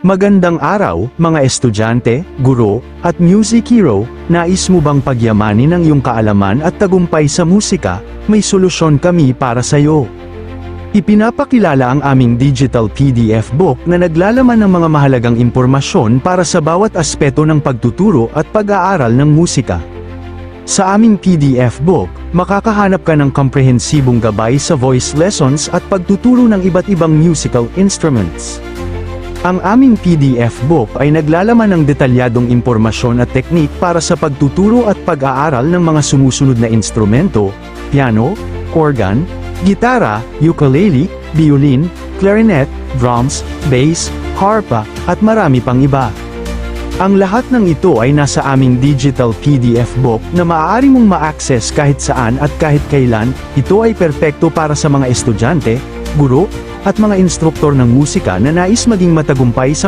Magandang araw, mga estudyante, guro, at music hero, nais mo bang pagyamanin ang iyong kaalaman at tagumpay sa musika? May solusyon kami para sa iyo. Ipinapakilala ang aming digital PDF book na naglalaman ng mga mahalagang impormasyon para sa bawat aspeto ng pagtuturo at pag-aaral ng musika. Sa aming PDF book, makakahanap ka ng komprehensibong gabay sa voice lessons at pagtuturo ng iba't ibang musical instruments. Ang aming PDF book ay naglalaman ng detalyadong impormasyon at teknik para sa pagtuturo at pag-aaral ng mga sumusunod na instrumento, piano, organ, gitara, ukulele, violin, clarinet, drums, bass, harpa, at marami pang iba. Ang lahat ng ito ay nasa aming digital PDF book na maaari mong ma-access kahit saan at kahit kailan, ito ay perpekto para sa mga estudyante, guro, at mga instruktor ng musika na nais maging matagumpay sa